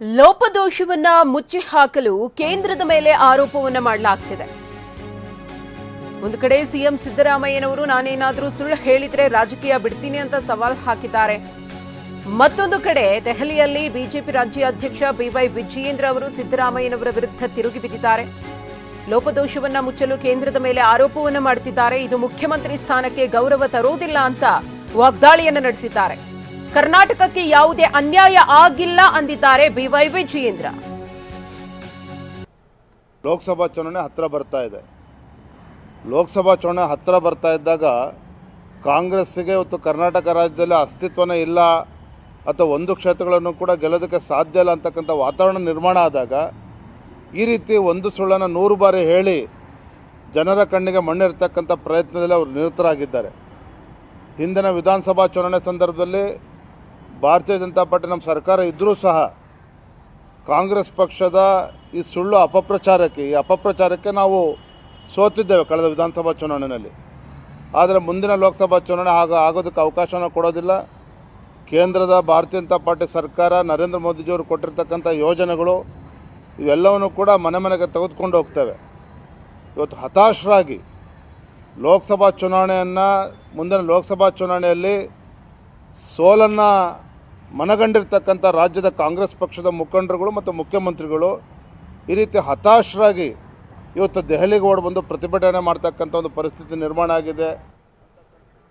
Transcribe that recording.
ಲೋಪದೋಷವನ್ನ ಮುಚ್ಚಿ ಹಾಕಲು ಕೇಂದ್ರದ ಮೇಲೆ ಆರೋಪವನ್ನ ಮಾಡಲಾಗ್ತಿದೆ. ಒಂದು ಕಡೆ ಸಿಎಂ ಸಿದ್ದರಾಮಯ್ಯನವರು ನಾನೇನಾದರೂ ಸುಳ್ಳು ಹೇಳಿದ್ರೆ ರಾಜಕೀಯ ಬಿಡ್ತೀನಿ ಅಂತ ಸವಾಲ್ ಹಾಕಿದ್ದಾರೆ. ಮತ್ತೊಂದು ಕಡೆ ದೆಹಲಿಯಲ್ಲಿ ಬಿಜೆಪಿ ರಾಜ್ಯಾಧ್ಯಕ್ಷ ಬಿವೈ ವಿಜಯೇಂದ್ರ ಅವರು ಸಿದ್ದರಾಮಯ್ಯನವರ ವಿರುದ್ಧ ತಿರುಗಿ ಬಿದ್ದಿದ್ದಾರೆ. ಲೋಪದೋಷವನ್ನ ಮುಚ್ಚಲು ಕೇಂದ್ರದ ಮೇಲೆ ಆರೋಪವನ್ನು ಮಾಡುತ್ತಿದ್ದಾರೆ ಇದು ಮುಖ್ಯಮಂತ್ರಿ ಸ್ಥಾನಕ್ಕೆ ಗೌರವ ತರುವುದಿಲ್ಲ ಅಂತ ವಾಗ್ದಾಳಿಯನ್ನು ನಡೆಸಿದ್ದಾರೆ. ಕರ್ನಾಟಕಕ್ಕೆ ಯಾವುದೇ ಅನ್ಯಾಯ ಆಗಿಲ್ಲ ಅಂದಿದ್ದಾರೆ ಬಿವೈ ವಿಜಯೇಂದ್ರ. ಲೋಕಸಭಾ ಚುನಾವಣೆ ಹತ್ತಿರ ಬರ್ತಾ ಇದೆ. ಲೋಕಸಭಾ ಚುನಾವಣೆ ಹತ್ತಿರ ಬರ್ತಾ ಇದ್ದಾಗ ಕಾಂಗ್ರೆಸ್ಸಿಗೆ ಇವತ್ತು ಕರ್ನಾಟಕ ರಾಜ್ಯದಲ್ಲಿ ಅಸ್ತಿತ್ವನೇ ಇಲ್ಲ ಅಥವಾ ಒಂದು ಕ್ಷೇತ್ರಗಳನ್ನು ಕೂಡ ಗೆಲ್ಲೋದಕ್ಕೆ ಸಾಧ್ಯ ಇಲ್ಲ ಅಂತಕ್ಕಂಥ ವಾತಾವರಣ ನಿರ್ಮಾಣ ಆದಾಗ ಈ ರೀತಿ ಒಂದು ಸುಳ್ಳನ್ನು ನೂರು ಬಾರಿ ಹೇಳಿ ಜನರ ಕಣ್ಣಿಗೆ ಮಣ್ಣಿರ್ತಕ್ಕಂಥ ಪ್ರಯತ್ನದಲ್ಲಿ ಅವರು ನಿರತರಾಗಿದ್ದಾರೆ. ಹಿಂದಿನ ವಿಧಾನಸಭಾ ಚುನಾವಣೆ ಸಂದರ್ಭದಲ್ಲಿ ಭಾರತೀಯ ಜನತಾ ಪಾರ್ಟಿ ನಮ್ಮ ಸರ್ಕಾರ ಇದ್ದರೂ ಸಹ ಕಾಂಗ್ರೆಸ್ ಪಕ್ಷದ ಈ ಸುಳ್ಳು ಅಪಪ್ರಚಾರಕ್ಕೆ, ಈ ಅಪಪ್ರಚಾರಕ್ಕೆ ನಾವು ಸೋತಿದ್ದೇವೆ ಕಳೆದ ವಿಧಾನಸಭಾ ಚುನಾವಣೆಯಲ್ಲಿ. ಆದರೆ ಮುಂದಿನ ಲೋಕಸಭಾ ಚುನಾವಣೆ ಆಗ ಆಗೋದಕ್ಕೆ ಅವಕಾಶನ ಕೊಡೋದಿಲ್ಲ. ಕೇಂದ್ರದ ಭಾರತೀಯ ಜನತಾ ಪಾರ್ಟಿ ಸರ್ಕಾರ ನರೇಂದ್ರ ಮೋದಿಜಿಯವರು ಕೊಟ್ಟಿರ್ತಕ್ಕಂಥ ಯೋಜನೆಗಳು ಇವೆಲ್ಲವನ್ನು ಕೂಡ ಮನೆ ಮನೆಗೆ ತೆಗೆದುಕೊಂಡು ಹೋಗ್ತೇವೆ. ಇವತ್ತು ಹತಾಶರಾಗಿ ಲೋಕಸಭಾ ಚುನಾವಣೆಯನ್ನು ಮುಂದಿನ ಲೋಕಸಭಾ ಚುನಾವಣೆಯಲ್ಲಿ ಸೋಲನ್ನು ಮನಗಂಡಿರ್ತಕ್ಕಂಥ ರಾಜ್ಯದ ಕಾಂಗ್ರೆಸ್ ಪಕ್ಷದ ಮುಖಂಡರುಗಳು ಮತ್ತು ಮುಖ್ಯಮಂತ್ರಿಗಳು ಈ ರೀತಿ ಹತಾಶರಾಗಿ ಇವತ್ತು ದೆಹಲಿಗೆ ಓಡಿ ಬಂದು ಪ್ರತಿಭಟನೆ ಮಾಡ್ತಕ್ಕಂಥ ಒಂದು ಪರಿಸ್ಥಿತಿ ನಿರ್ಮಾಣ ಆಗಿದೆ.